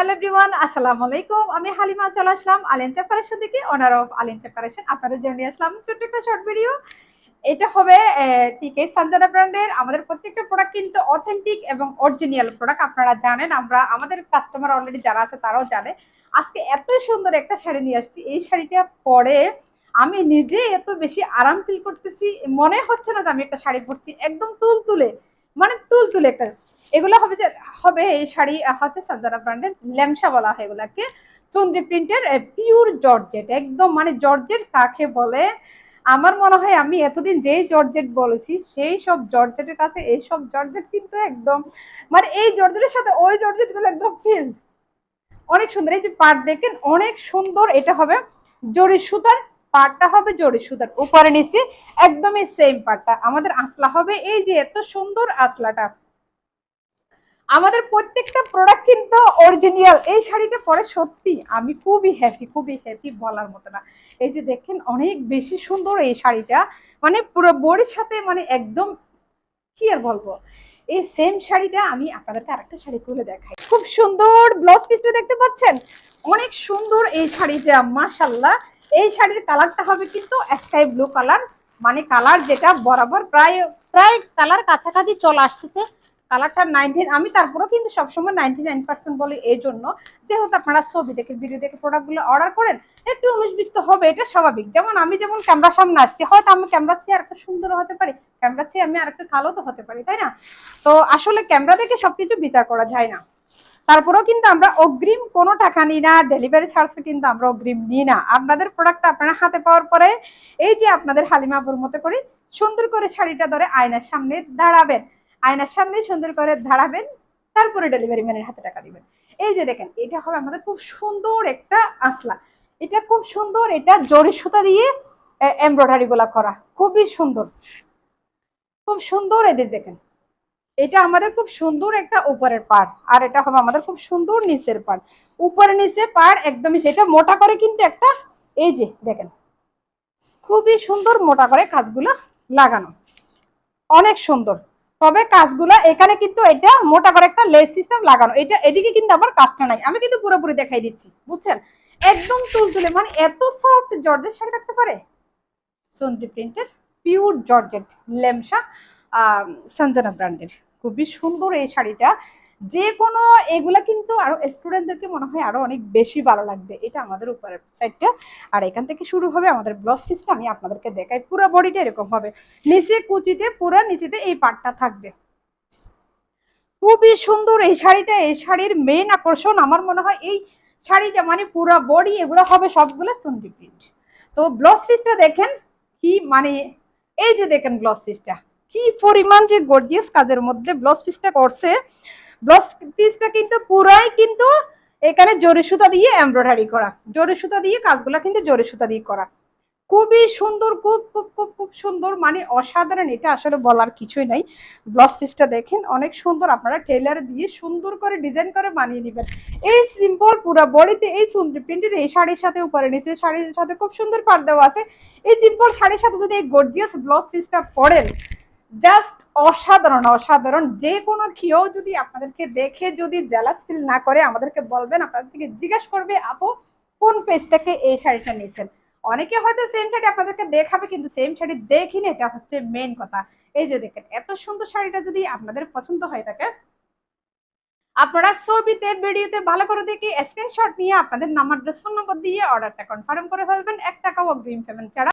Hello everyone আসসালামু আলাইকুম আমি হালিমা চলে আসলাম আলেনচা কালেকশন থেকে অনার অফ আলেনচা কালেকশন আপনাদের জন্য নিয়ে আসলাম। ছোট্ট একটা শর্ট ভিডিও এটা হবে টিকে সানজানা ব্র্যান্ডের আমাদের প্রত্যেকটা প্রোডাক্ট কিন্তু অথেন্টিক এবং অরিজিনাল প্রোডাক্ট আপনারা জানেন, আমরা, আমাদের কাস্টমার অলরেডি যারা আছে, তারাও জানে। আজকে এত সুন্দর একটা শাড়ি নিয়ে আসছি। এই শাড়িটা পরে আমি নিজে এত বেশি আরাম ফিল করতেছি। মনে হচ্ছে না যে আমি একটা শাড়ি পরছি। একদম তুল তুলে মানে তুল তুলে একটা। এগুলো হবে যে হবে এই শাড়ি হচ্ছে সাজারা ব্র্যান্ডের ল্যামসা বলা হয় এগুলাকে। চন্দ্রি প্রিন্টের পিওর জর্জেট একদম মানে জর্জেট কাকে বলে? আমার মনে হয় আমি এতদিন যেই জর্জেট বলেছি, সেই সব জর্জেটের কাছে এই সব জর্জেট কিন্তু একদম মানে এই জর্জেটের সাথে ওই জর্জেটগুলো একদম ফিল অনেক সুন্দর, এই যে পাট দেখেন, অনেক সুন্দর এটা হবে। জরি সুতার পাটটা হবে জরি সুতার, উপরে নিচে একদমই সেম পাটটা আমাদের আসলা হবে এই যে এত সুন্দর আসলাটা আমাদের প্রত্যেকটা প্রোডাক্ট কিন্তু অরিজিনাল এই শাড়িটা পরে সত্যি আমি খুবই হ্যাপি খুবই হ্যাপি বলার মতো না। এই যে দেখেন, অনেক বেশি সুন্দর এই শাড়িটা। মানে পুরো বড়ির সাথে মানে একদম, কি আর বলব? এই সেম শাড়িটা আমি আপনাদেরকে আরেকটা শাড়ি খুলে দেখাই। খুব সুন্দর ব্লাউজ পিসটা দেখতে পাচ্ছেন? অনেক সুন্দর এই শাড়িটা মাশাল্লাহ এই শাড়ির কালারটা হবে কিন্তু স্কাই ব্লু কালার মানে কালার যেটা বরাবর প্রায় প্রায় কালার কাছাকাছি চলে আসতেছে। কালারটা নাইনটিন আমি তারপরেও কিন্তু সবসময় নাইনটি নাইন পার্সেন্ট বলি এই জন্য যেহেতু আপনারা ছবি দেখে ভিডিও দেখে প্রোডাক্টগুলো অর্ডার করেন, একটু উনিশ বিশ তো হবে, এটা স্বাভাবিক। যেমন আমি যেমন ক্যামেরার সামনে আসছি, হয়তো আমি ক্যামেরার চেয়ে আরেকটু সুন্দর হতে পারি ক্যামেরার চেয়ে আমি আরেকটু কালো তো হতে পারি, তাই না? তো আসলে ক্যামেরা দেখে সবকিছু বিচার করা যায় না। তারপরেও কিন্তু আমরা অগ্রিম কোনো টাকা নিই না ডেলিভারি চার্জে কিন্তু আমরা অগ্রিম নিই না। আপনাদের প্রোডাক্টটা আপনারা হাতে পাওয়ার পরে, এই যে আপনাদের হালিমাপুর মতো করে সুন্দর করে শাড়িটা ধরে আয়নার সামনে দাঁড়াবেন। আয়নার সামনে সুন্দর করে দাঁড়াবেন, তারপরে ডেলিভারি ম্যানের হাতে টাকা দিবেন। এই যে দেখেন, এটা হবে আমাদের খুব সুন্দর একটা আসলা এটা খুব সুন্দর, এটা জরি সুতা দিয়ে এমব্রয়ডারি গুলা করা। খুবই সুন্দর। খুব সুন্দর এদের দেখেন। এটা আমাদের খুব সুন্দর একটা উপরের পাড়, আর এটা হবে আমাদের খুব সুন্দর নিচের পাড়। উপরে নিচে পাড় একদমই সেটা মোটা করে কিন্তু একটা, এই যে দেখেন, খুবই সুন্দর মোটা করে কাজগুলো লাগানো। অনেক সুন্দর। তবে কাজগুলো এখানে কিন্তু এটা মোটা করে একটা লেস সিস্টেম লাগানো। এটা এদিকে কিন্তু আবার কাজটা নাই। আমি কিন্তু পুরোপুরি দেখাই দিচ্ছি। বুঝছেন? একদম তুলতুলে। মানে এত সফট জর্জেট শাড়ি রাখতে পারে? সন্দ্রি প্রিন্টের পিওর জর্জেট লেমসা সঞ্জনা ব্র্যান্ডের। খুবই সুন্দর এই শাড়িটা। যে কোনো, এগুলা কিন্তু আরও স্টুডেন্টদেরকে মনে হয় আরও অনেক বেশি ভালো লাগবে। এটা আমাদের উপরের সাইডটা আর এখান থেকে শুরু হবে আমাদের ব্লাউজ পিসটা আমি আপনাদেরকে দেখাই। পুরো বডিটা এরকম হবে। নিচে কুচিতে, পুরো নিচেতে এই পাটটা থাকবে। খুবই সুন্দর এই শাড়িটা। এই শাড়ির মেন আকর্ষণ আমার মনে হয় এই শাড়িটা মানে পুরো বডি এগুলো হবে সবগুলো সুন্দর প্রিন্ট তো ব্লাউজ পিসটা দেখেন কি মানে এই যে দেখেন ব্লাউজ পিসটা কি পরিমাণ যে গর্জিয়াস কাজের মধ্যে ব্লাউজ পিসটা করছে। ব্লাউজ পিসটা কিন্তু পুরাই কিন্তু এখানে জরি সুতা দিয়ে এমব্রয়ডারি করা। জরি সুতা দিয়ে কাজগুলো কিন্তু জরি সুতা দিয়ে করা। খুবই সুন্দর, খুব খুব খুব খুব সুন্দর মানে অসাধারণ, এটা আসলে বলার কিছুই নাই। ব্লাউজ পিসটা দেখেন, অনেক সুন্দর, আপনারা টেলার দিয়ে সুন্দর করে ডিজাইন করে বানিয়ে নেবেন। এই সিম্পল পুরো বডিতে এই সুন্দর প্রিন্টের এই শাড়ির সাথে উপরে নিচে শাড়ির সাথে খুব সুন্দর পাট দেওয়া আছে। এই সিম্পল শাড়ির সাথে যদি এই গর্জিয়াস ব্লাউজ পিসটা পরেন জাস্ট অসাধারণ অসাধারণ। যে কোনো কেউ যদি আপনাদেরকে দেখে যদি জেলাস ফিল না করে আমাদেরকে বলবেন, আপনাদের থেকে জিজ্ঞেস করবে, আপু, কোন পেজ থেকে এই শাড়িটা নিয়েছেন? অনেকে হয়তো সেম শাড়ি আপনাদেরকে দেখাবে, কিন্তু সেম শাড়ি দেখিনি, এটা হচ্ছে মেন কথা। এই যে দেখেন, এত সুন্দর শাড়িটা যদি আপনাদের পছন্দ হয়ে থাকে, আপনারা ছবিতে, ভিডিওতে ভালো করে দেখে স্ক্রিনশট নিয়ে আপনাদের নাম্বার ফোন নম্বর দিয়ে অর্ডারটা কনফার্ম করে ফেলবেন। এক টাকাও অগ্রিম পেমেন্ট ছাড়া।